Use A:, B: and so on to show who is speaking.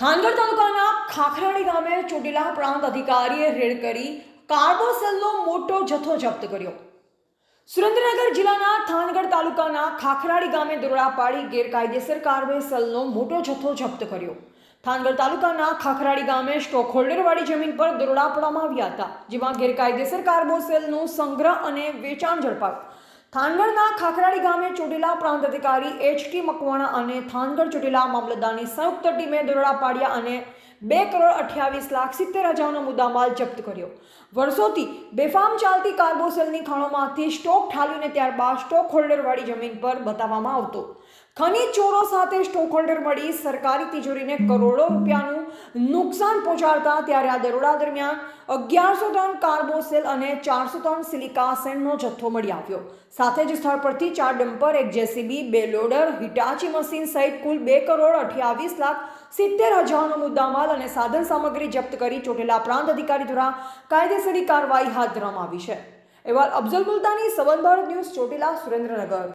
A: થાનગઢ તાલુકાના ખાખરાણી ગામે ચોટીલા પ્રાંત અધિકારીએ રેડ કરી કાર્બોસેલનો મોટો જથ્થો જપ્ત કર્યો. સુરેન્દ્રનગર જિલ્લાના થાનગઢ તાલુકાના ખાખરાડી ગામે દરોડા પાડી ગેરકાયદેસર કાર્બોસેલનો મોટો જથ્થો જપ્ત કર્યો. થાનગઢ તાલુકાના ખાખરાડી ગામે સ્ટોક હોલ્ડરવાળી જમીન પર દરોડા પાડવામાં આવ્યા હતા, જેમાં ગેરકાયદેસર કાર્બોસેલનું સંગ્રહ અને વેચાણ ઝડપાયું. થાનગઢના ખાખરાડી ગામે ચોટીલા પ્રાંત અધિકારી એચ ટી મકવાણા અને થાનગઢ ચોટીલા મામલતદારની સંયુક્ત ટીમે દરોડા પાડ્યા અને બે કરોડ અઠ્યાવીસ લાખ સિત્તેર હજારનો મુદ્દામાલ જપ્ત કર્યો. વર્ષોથી બેફામ ચાલતી કાર્બોસેલની ખાણોમાંથી સ્ટોક ઠાલવીને ત્યારબાદ સ્ટોક હોલ્ડરવાળી જમીન પર બતાવવામાં આવતો. ખનીજ ચોરો સાથે સ્ટોક હોલ્ડર મળી સરકારી તિજોરીને કરોડો રૂપિયાનું નુકસાન પહોંચાડતા ત્યારે આ દરોડા દરમિયાન અગિયારસો ટન કાર્બોસેલ અને ચારસો ટન સિલિકાસેનનો જથ્થો મળી આવ્યો. સાથે જ સ્થળ પરથી ચાર ડમ્પર, એક જેસીબી, બે લોડર, હિટાચી મશીન સહિત કુલ બે કરોડ અઠ્યાવીસ લાખ સિત્તેર હજારનો મુદ્દામાલ અને સાધન સામગ્રી જપ્ત કરી ચોટેલા પ્રાંત અધિકારી દ્વારા કાયદેસરી કાર્યવાહી હાથ ધરવામાં આવી છે. એવા અફઝલ મુલતાની સંબંધ ભારત ન્યૂઝ, ચોટીલા, સુરેન્દ્રનગર.